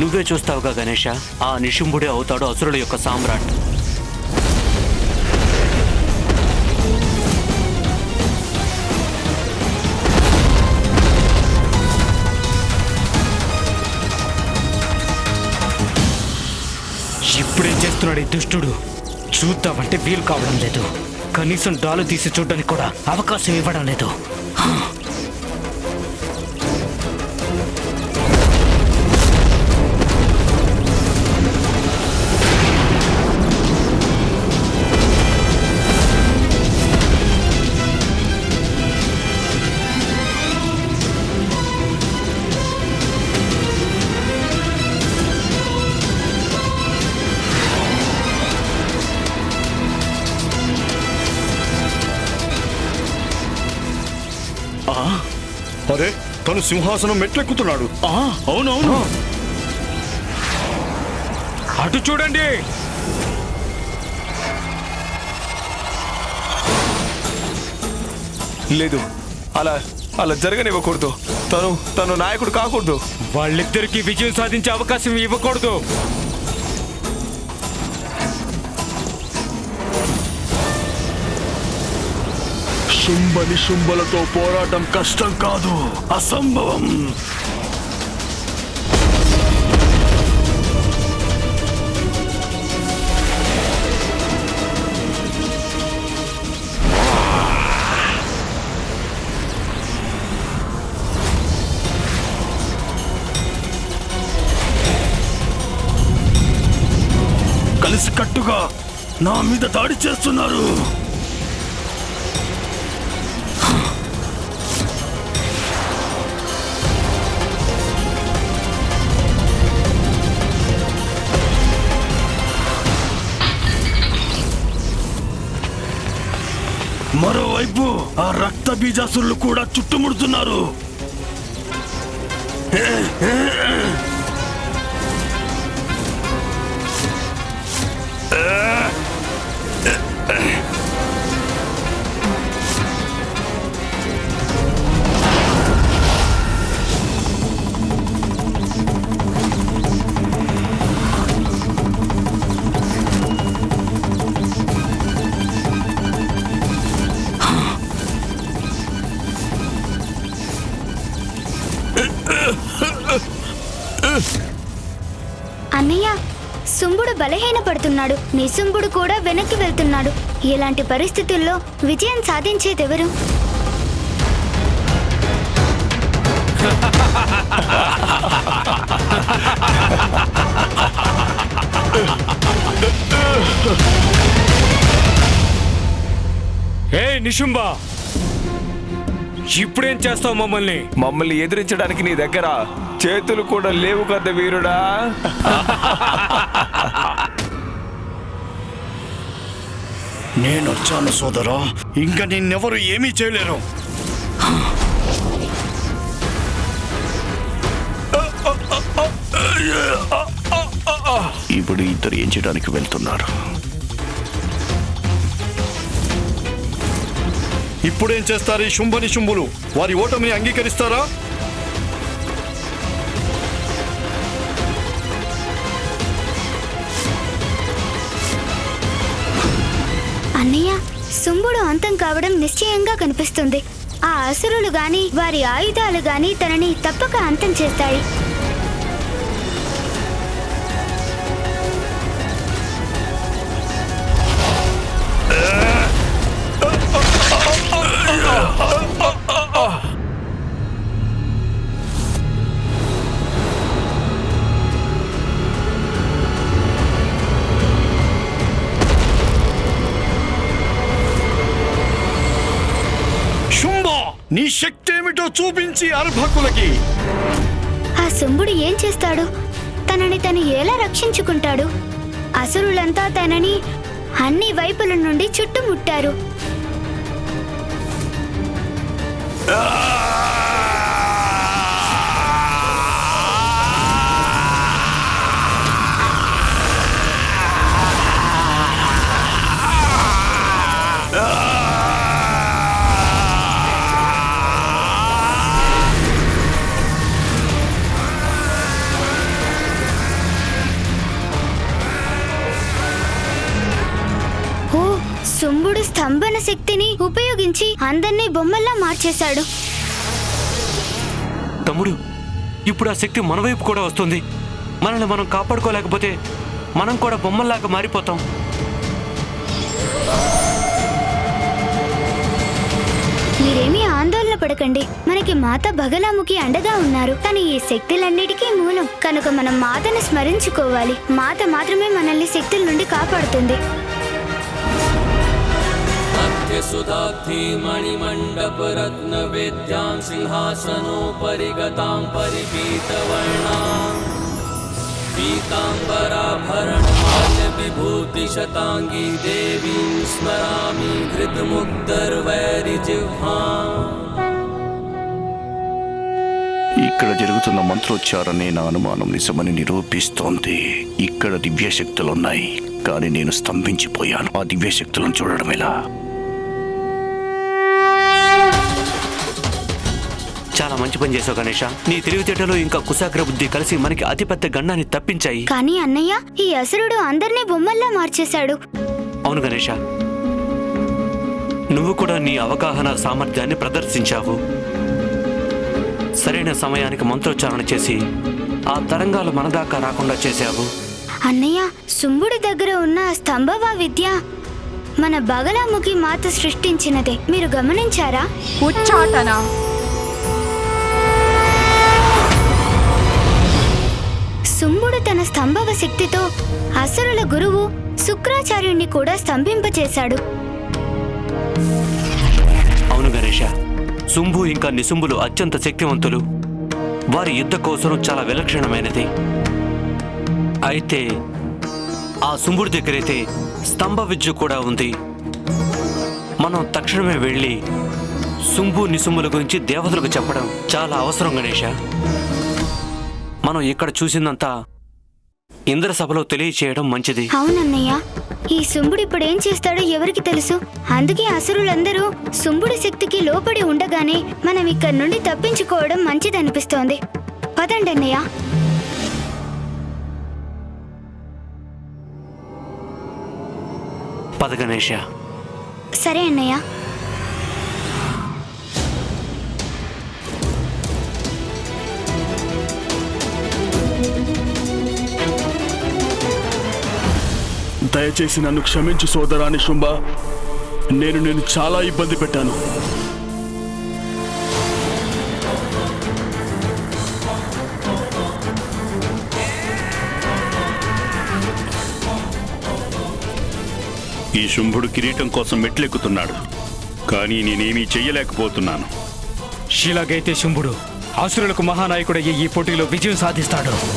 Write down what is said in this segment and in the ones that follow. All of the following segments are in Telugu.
నువ్వే చూస్తావుగా గణేష? ఆ నిశుంభుడే అవుతాడు అసురుల యొక్క సామ్రాట్. ఇప్పుడేం చేస్తున్నాడు ఈ దుష్టుడు? చూద్దామంటే వీలు కావడం లేదు. కనీసం డాలు తీసి చూడడానికి కూడా అవకాశం ఇవ్వడం లేదు. తను సింహాసనం మెట్లెక్కుతున్నాడు. అవునవును. అటు చూడండి. లేదు అలా అలా జరగనివ్వకూడదు. తను తను నాయకుడు కాకూడదు. వాళ్ళిద్దరికి విజయం సాధించే అవకాశం ఇవ్వకూడదు. శుంభ నిశుంభలతో పోరాటం కష్టం కాదు అసంభవం. కలిసి కట్టుగా నా మీద దాడి చేస్తున్నారు. మరోవైపు ఆ రక్త బీజాసులు కూడా చుట్టుముడుతున్నారు. బలహీనపడుతున్నాడు. నిశుంభుడు కూడా వెనక్కి వెళ్తున్నాడు. ఇలాంటి పరిస్థితుల్లో విజయం సాధించేదెవరు? ఏ నిశుంబ ఇప్పుడేం చేస్తావు మమ్మల్ని? మమ్మల్ని ఎదిరించడానికి నీ దగ్గర చేతులు కూడా లేవు కదా వీరుడా. నేను వచ్చాను సోదరా. ఇంకా నిన్నెవరు ఏమీ చేయలేరు. ఇప్పుడు ఇద్దరు ఏం చేయడానికి వెళ్తున్నారు? ఇప్పుడేం చేస్తారు ఈ శుంభని శుంభులు? వారి ఓటమిని అంగీకరిస్తారా? శుంభుడు అంతం కావడం నిశ్చయంగా కనిపిస్తుంది. ఆ అసురులు గాని వారి ఆయుధాలు గాని తనని తప్పక అంతం చేస్తాయి. చూపించి అర్భకులకి. ఆ శుంభుడు ఏం చేస్తాడు? తనని తను ఎలా రక్షించుకుంటాడు? అసురులంతా తనని అన్ని వైపుల నుండి చుట్టుముట్టారు. ఓ శుంభుడు స్తంభన శక్తిని ఉపయోగించి అందర్నీ బొమ్మల్లా మార్చేశాడు. తమ్ముడు ఇప్పుడు ఆ శక్తి మన వైపు కూడా వస్తుంది. మనల్ని మనం కాపాడుకోలేకపోతే మనం కూడా బొమ్మల్లాగా మారిపోతాం. మీరేమీ ఆందోళన పడకండి. మనకి మాత బగలాముఖి అండగా ఉన్నారు. కానీ ఈ శక్తులన్నిటికీ మూలం. కనుక మనం మాతను స్మరించుకోవాలి. మాత మాత్రమే మనల్ని శక్తుల నుండి కాపాడుతుంది. सुधाब्धि मणिमण्डपरत्नवेद्यां सिंहासनोपरि गतां परिपीतवर्णाम् पीताम्बराभरणमाल्यविभूतिशताङ्गी देवीं स्मरामि घृतमुग्धर्वैरिजिह्वाम् ఇక్కడ జరుగుతున్న మంత్రోచ్చారణే నా అనుమానం నిజమని నిరూపిస్తోంది ఇక్కడ దివ్యశక్తులున్నాయి కానీ నేను స్తంభించిపోయాను ఆ దివ్యశక్తులను చూడడం ఎలా చాలా మంచి పని చేసావు గణేష. నీ తెలివితేటలు ఇంకా కుశాగ్ర బుద్ధి కలిసి మనకి అతిపెద్ద గండాన్ని తప్పించాయి. కానీ అన్నయ్య ఈ అసురుడు అందర్నీ బొమ్మల్లా మార్చేశాడు. అవును గణేష. నువ్వు కూడా నీ అవగాహన సామర్థ్యాన్ని ప్రదర్శించావు. సరైన సమయానికి మంత్రోచ్చారణ చేసి ఆ తరంగాలు మన దాకా రాకుండా చేశావు. అన్నయ్య శుంభుడి దగ్గర ఉన్న స్తంభవ విద్య మన బగలాముఖి మాత సృష్టించినదే. మీరు గమనించారా? ఉచ్చాటన. శుంభుడు తన స్తంభవ శక్తితో అసురుల గురువు శుక్రాచార్యుణ్ణి కూడా స్తంభింపచేశాడు. అవును గణేష శుంభు ఇంకా నిశుంభులు అత్యంత శక్తివంతులు. వారి యుద్ధ కోసం చాలా విలక్షణమైనది. అయితే ఆ శుంభుడి దగ్గరైతే స్తంభ విద్య కూడా ఉంది. మనం తక్షణమే వెళ్ళి శుంభు నిశుంభుల గురించి దేవతలకు చెప్పడం చాలా అవసరం గణేష. మనం ఇక్కడ చూసిందంతా ఇంద్ర సభలో తెలియచేయడం మంచిది. అవునన్నయ్య ఈ శుంభుడు ఇప్పుడు ఏం చేస్తాడో ఎవరికి తెలుసు? అందుకే అసురులందరూ శుంభుడి శక్తికి లోపడి ఉండగానే మనం ఇక్కడి నుండి తప్పించుకోవడం మంచిదనిపిస్తోంది. పదండి అన్నయ్య పద గణేష. సరే అన్నయ్య. దయచేసి నన్ను క్షమించు సోదరాని శుంభ. నేను నేను చాలా ఇబ్బంది పెట్టాను. ఈ శుంభుడు కిరీటం కోసం మెట్లెక్కుతున్నాడు. కానీ నేనేమీ చెయ్యలేకపోతున్నాను. ఇలాగైతే శుంభుడు అసురులకు మహానాయకుడయ్యే ఈ పోటీలో విజయం సాధిస్తాడు.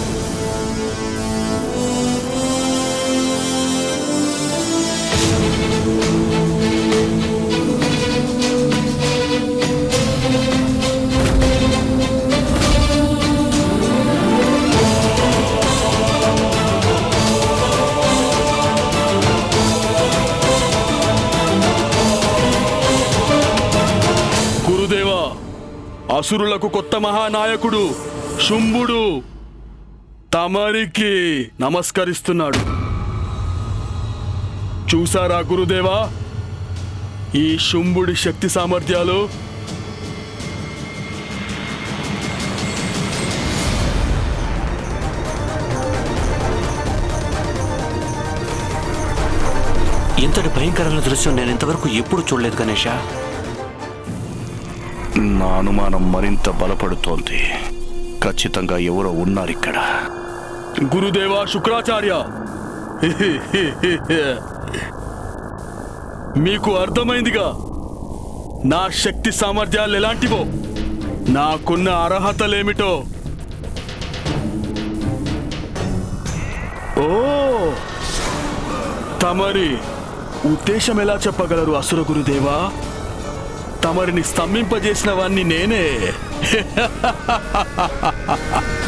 అసురులకు కొత్త మహానాయకుడు శుంభుడు తమరికి నమస్కరిస్తున్నాడు. చూసారా గురుదేవా? ఈ శుంభుడి శక్తి సామర్థ్యాలు ఇంతటి భయంకరమైన దృశ్యం నేను ఇంతవరకు ఎప్పుడు చూడలేదు గణేషా. నా అనుమానం మరింత బలపడుతోంది. ఖచ్చితంగా ఎవరో ఉన్నారు ఇక్కడ. గురుదేవా శుక్రాచార్య! మీకు అర్థమైందిగా? నా శక్తి సామర్థ్యాలు ఎలాంటివో? నాకున్న అర్హతలేమిటో? ఓ! తమరి ఉద్దేశం ఎలా చెప్పగలరు అసుర గురుదేవా? తమరిని స్తంభింపజేసిన వాణ్ణి నేనే.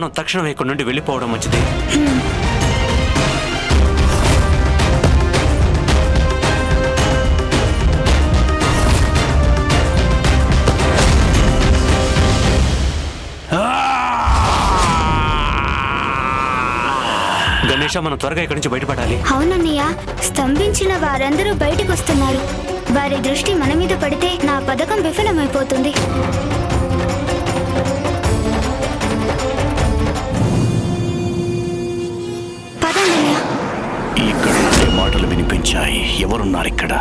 మనం తక్షణం ఇక్కడ నుండి వెళ్ళిపోవడం మంచిది. గణేష మనం త్వరగా ఇక్కడి నుంచి బయటపడాలి. అవునన్నయ్య స్తంభించిన వారందరూ బయటకు వస్తున్నారు వారి దృష్టి మన మీద పడితే నా పథకం విఫలమైపోతుంది. మాటలు వినిపించాయి. ఎవరున్నారు ఇక్కడ?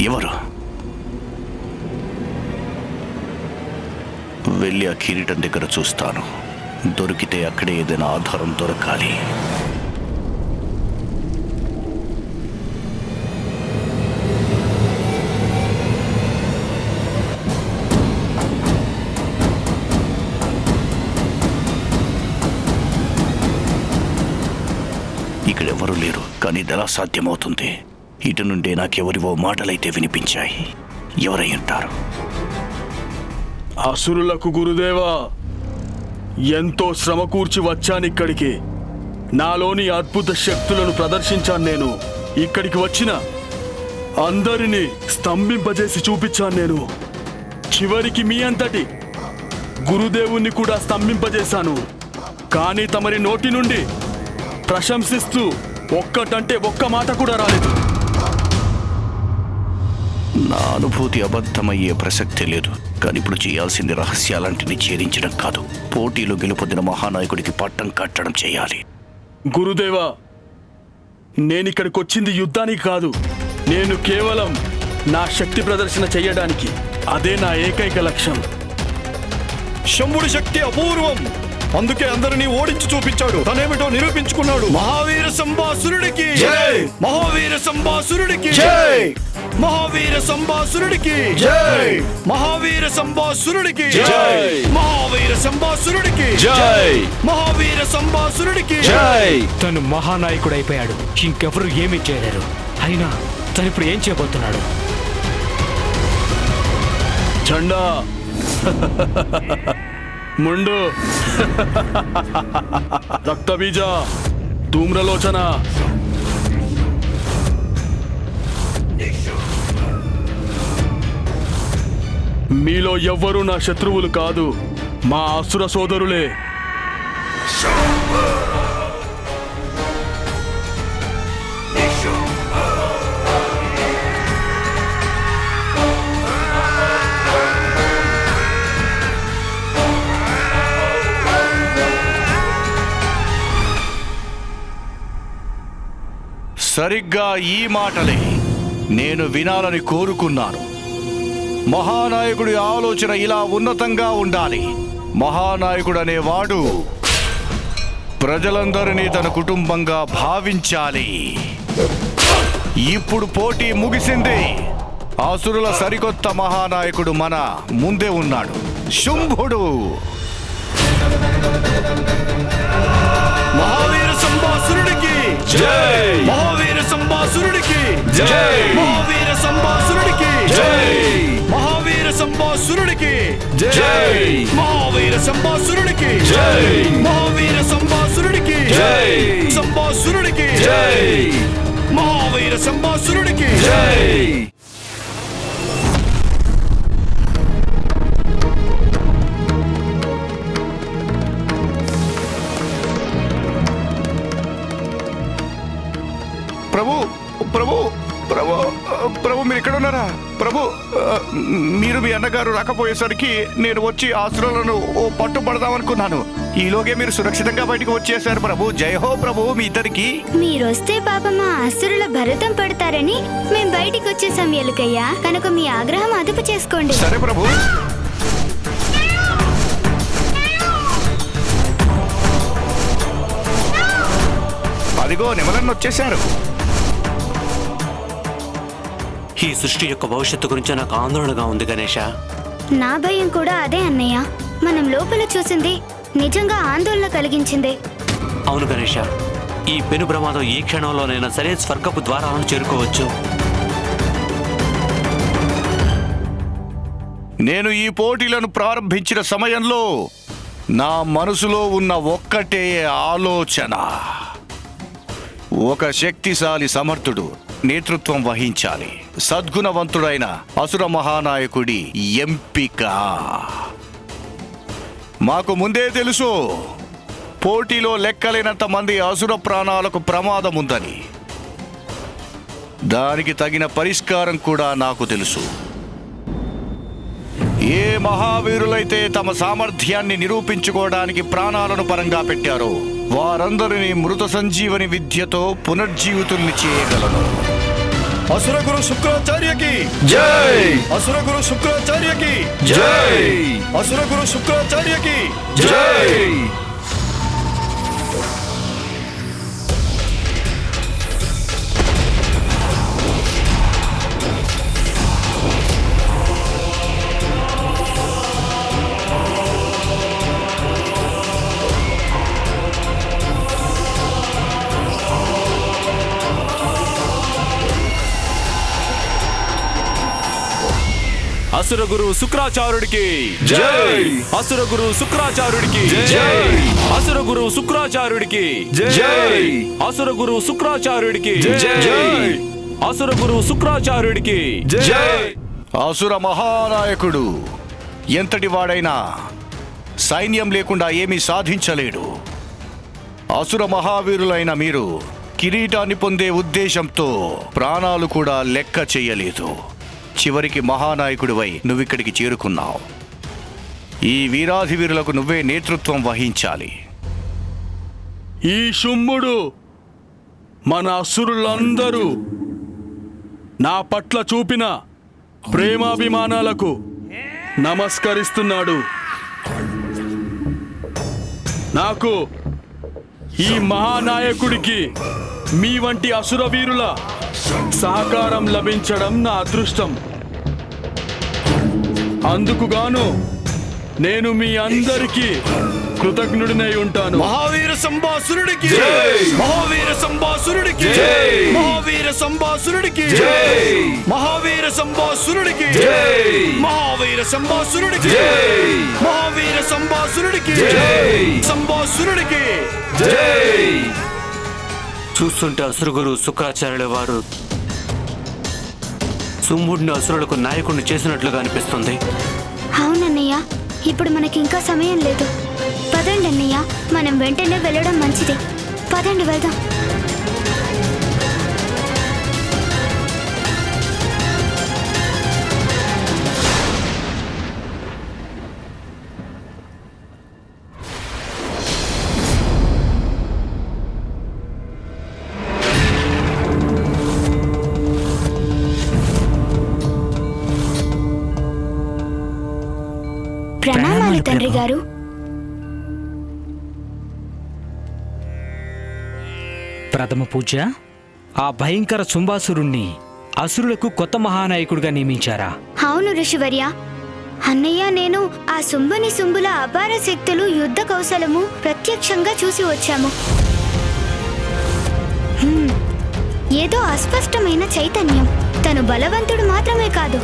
ఎవరు? వెళ్ళి ఆ కిరీటం దగ్గర చూస్తాను. దొరికితే అక్కడే ఏదైనా ఆధారం దొరకాలి. ఎవరూ లేరు కానీ ఇది ఎలా సాధ్యమవుతుంది? ఇటు నుండే నాకెవరివో మాటలైతే వినిపించాయి. ఎవరై ఉంటారు? అసురులకు గురుదేవా ఎంతో శ్రమ కూర్చి వచ్చానిక్కడికి నాలోని అద్భుత శక్తులను ప్రదర్శించాను నేను. ఇక్కడికి వచ్చిన అందరినీ స్తంభింపజేసి చూపించాను నేను. చివరికి మీ అంతటి గురుదేవుణ్ణి కూడా స్తంభింపజేశాను. కానీ తమరి నోటి నుండి ప్రశంసిస్తూ ఒక్కటంటే ఒక్క మాట కూడా రాలేదు. నా అనుభూతి అబద్ధమయ్యే ప్రసక్తే లేదు. కానీ ఇప్పుడు చేయాల్సింది రహస్యాలంటిని ఛేదించడం కాదు. పోటీలో గెలుపొందిన మహానాయకుడికి పట్టం కట్టడం చేయాలి. గురుదేవా నేనిక్కడికి వచ్చింది యుద్ధానికి కాదు. నేను కేవలం నా శక్తి ప్రదర్శన చెయ్యడానికి. అదే నా ఏకైక లక్ష్యం. శంభుడి శక్తి అపూర్వం. అందుకే అందరినీ ఓడించి చూపించాడు. తనేమిటో నిరూపించుకున్నాడు. మహావీర సంబాసురుడికి జై! మహావీర సంబాసురుడికి జై! మహావీర సంబాసురుడికి జై! మహావీర సంబాసురుడికి జై! మహావీర సంబాసురుడికి జై! మహావీర సంబాసురుడికి తను మహానాయకుడు అయిపోయాడు ఇంకెవరు ఏమీ చేయలేరు. అయినా తను ఇప్పుడు ఏం చేయబోతున్నాడు? చండా. ముండు. రక్తబీజ ధూమ్రలోచన. మీలో ఎవ్వరూ నా శత్రువులు కాదు మా అసుర సోదరులే. సరిగ్గా ఈ మాటలే నేను వినాలని కోరుకున్నాను. మహానాయకుడి ఆలోచన ఇలా ఉన్నతంగా ఉండాలి. మహానాయకుడు అనేవాడు ప్రజలందరినీ తన కుటుంబంగా భావించాలి. ఇప్పుడు పోటీ ముగిసింది. ఆసురుల సరికొత్త మహానాయకుడు మన ముందే ఉన్నాడు. శుంభుడు! జై! మహావీర సంబాసురుడికి జై! మహావీర సంబాసురుడికి జై! మహావీర సంబాసురుడికి జై! మహావీర సంబాసురుడికి జై! మహావీర సంబాసురుడికి జై! సంబాసురుడికి జై! మహావీర సంబాసురుడికి జై! ప్రభు ప్రభు ప్రభు మీరు ఇక్కడ ఉన్నారా ప్రభు మీరు మీ అన్నగారు రాకపోయేసరికి నేను వచ్చి ఆశ్రలను ఓ పట్టు పడదామనుకున్నాను ఈలోగే మీరు సురక్షితంగా బయటకు వచ్చేసారు ప్రభు. జై హో ప్రభు మీ ఇద్దరికి. మీరొస్తే పాప మా అసురుల భరతం పడతారని మేం బయటికి వచ్చేసాం ఎలుకయ్య కనుక మీ ఆగ్రహం అదుపు చేసుకోండి. సరే ప్రభు. అదిగో నిమలన్న వచ్చేశారు ఈ సృష్టి యొక్క భవిష్యత్తు గురించి నాకు ఆందోళనగా ఉంది గణేష. నా భయం కూడా అదే అన్నయ్య. మనం లోపల చూసింది నిజంగా ఆందోళన కలిగించింది. అవును గణేష. ఈ పెను ప్రమాదం ఈ క్షణంలోనైనా సరే స్వర్గపు ద్వారాలను చేరుకోవచ్చు. నేను ఈ పోటీలను ప్రారంభించిన సమయంలో నా మనసులో ఉన్న ఒక్కటే ఆలోచన. ఒక శక్తిశాలి సమర్థుడు నేతృత్వం వహించాలి. సద్గుణవంతుడైన అసుర మహానాయకుడి ఎంపిక. మాకు ముందే తెలుసు పోటీలో లెక్కలేనంత మంది అసుర ప్రాణాలకు ప్రమాదం ఉందని. దానికి తగిన పరిష్కారం కూడా నాకు తెలుసు. ఏ మహావీరులైతే తమ సామర్థ్యాన్ని నిరూపించుకోవడానికి ప్రాణాలను పరంగా పెట్టారో వారందరినీ మృత సంజీవని విద్యతో పునర్జీవితుల్ని చేయగలను. అసుర గురు శుక్రాచార్యకి జై అసుర గురు శుక్రాచార్యకి జై అసుర గురు శుక్రాచార్యకి జై అసుర గురు శుక్రాచార్యుడికి. జై! అసుర గురు శుక్రాచార్యుడికి. జై! అసుర గురు శుక్రాచార్యుడికి. జై! అసుర గురు శుక్రాచార్యుడికి. జై! అసుర గురు శుక్రాచార్యుడికి. జై! అసుర మహానాయకుడు ఎంతటి వాడైనా సైన్యం లేకుండా ఏమీ సాధించలేడు. అసుర మహావీరులైన మీరు కిరీటాన్ని పొందే ఉద్దేశంతో ప్రాణాలు కూడా లెక్క చెయ్యలేదు చివరికి మహానాయకుడివై నువ్విక్కడికి చేరుకున్నావు. ఈ వీరాధి వీరులకు నువ్వే నేతృత్వం వహించాలి. ఈ శుంభుడు మన అసురులందరూ నా పట్ల చూపిన ప్రేమాభిమానాలకు నమస్కరిస్తున్నాడు. నాకు ఈ మహానాయకుడికి మీ వంటి అసుర వీరుల సహకారం లభించడం నా అదృష్టం. అందుకుగాను నేను మీ అందరికీ కృతజ్ఞుడినై ఉంటాను. మహావీర సంబాసురుడికి మహావీర సంబాసురుడికి మహావీర సంబాసురుడికి మహావీర సంబాసురుడికి మహావీర సంబాసురుడికి మహావీర సంబాసురుడికి సంబాసురుడికి చూస్తుంటే అసురుగురు శుక్రాచార్యుల వారు సుమ్ముడిని అసురులకు నాయకుడిని చేసినట్లుగా అనిపిస్తుంది. అవునన్నయ్య ఇప్పుడు మనకి ఇంకా సమయం లేదు. పదండి అన్నయ్య మనం వెంటనే వెళ్ళడం మంచిది. పదండి వెళ్దాం. గారు? ప్రథమ పూజ. ఆ భయంకర శుంభాసురుణ్ణి అసురులకు కొత్త మహానాయకుడిగా నియమించారా? అవును ఋషివర్య. అన్నయ్య నేను ఆ శుంభని శుంభుల అపార శక్తులు యుద్ధ కౌశలము ప్రత్యక్షంగా చూసి వచ్చాము. హ్మ్. ఏదో అస్పష్టమైన చైతన్యం. తను బలవంతుడు మాత్రమే కాదు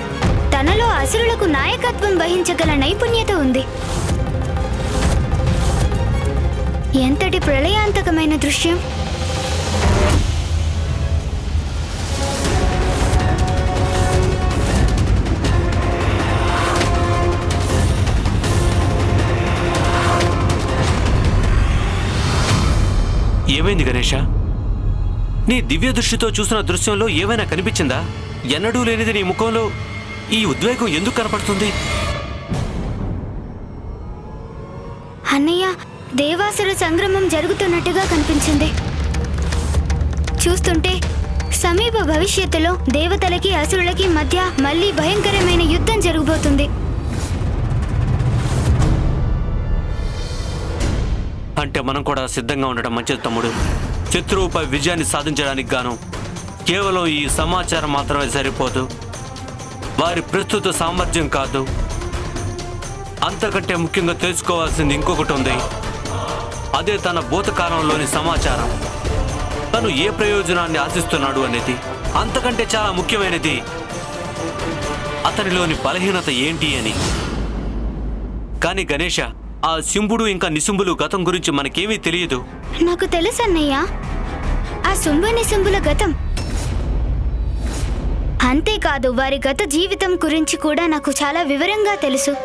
తనలో అసురులకు నాయకత్వం వహించగల నైపుణ్యత ఉంది. ఎంతటి ప్రళయాంతకమైన దృశ్యం? ఏమైంది గణేష? నీ దివ్య దృష్టితో చూసిన దృశ్యంలో ఏమైనా కనిపించిందా? ఎన్నడూ లేనిది నీ ముఖంలో ఈ ఉద్వేగం ఎందుకు కనపడుతుంది? అన్నయ్య దేవాసుర సంగ్రమం జరుగుతున్నట్టుగా కనిపించింది. చూస్తుంటే సమీప భవిష్యత్తులో దేవతలకి అసురులకి మధ్య మళ్ళీ భయంకరమైన యుద్ధం జరగబోతుంది. అంటే మనం కూడా సిద్ధంగా ఉండడం మంచిది తమ్ముడు. శత్రువుపై విజయాన్ని సాధించడానికి గాను కేవలం ఈ సమాచారం మాత్రమే సరిపోదు. వారి ప్రస్తుత సామర్థ్యం కాదు. అంతకంటే ముఖ్యంగా తెలుసుకోవాల్సింది ఇంకొకటి ఉంది. అదే తన భూతకాలంలోని సమాచారం. తను ఏ ప్రయోజనాన్ని ఆశిస్తున్నాడు అనేది అంతకంటే చాలా ముఖ్యమైనది. అతనిలోని బలహీనత ఏంటి అని. కానీ గణేష ఆ శుంభుడు ఇంకా నిశుంభులు గతం గురించి మనకేమీ తెలియదు. నాకు తెలుసు అన్నయ్య ఆ శుంభని శుంభుల గతం. అంతేకాదు వారి గత జీవితం గురించి కూడా నాకు చాలా వివరంగా తెలుసు.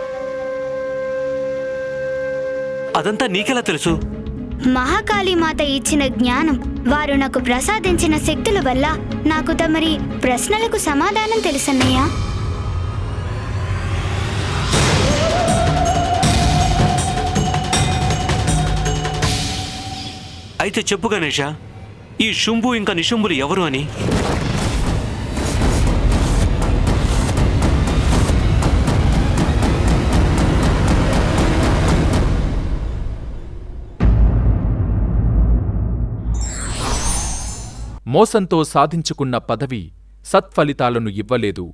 అదంతా నీకెలా తెలుసు? మహాకాళీమాత ఇచ్చిన జ్ఞానం వారు నాకు ప్రసాదించిన శక్తుల వల్ల నాకు తమరి ప్రశ్నలకు సమాధానం తెలుసన్నయ్యా. అయితే చెప్పు గణేష ఈ శుంభు ఇంకా నిశుంభులు ఎవరు అని? మోసంతో సాధించుకున్న పదవి సత్ఫలితాలను ఇవ్వలేదు.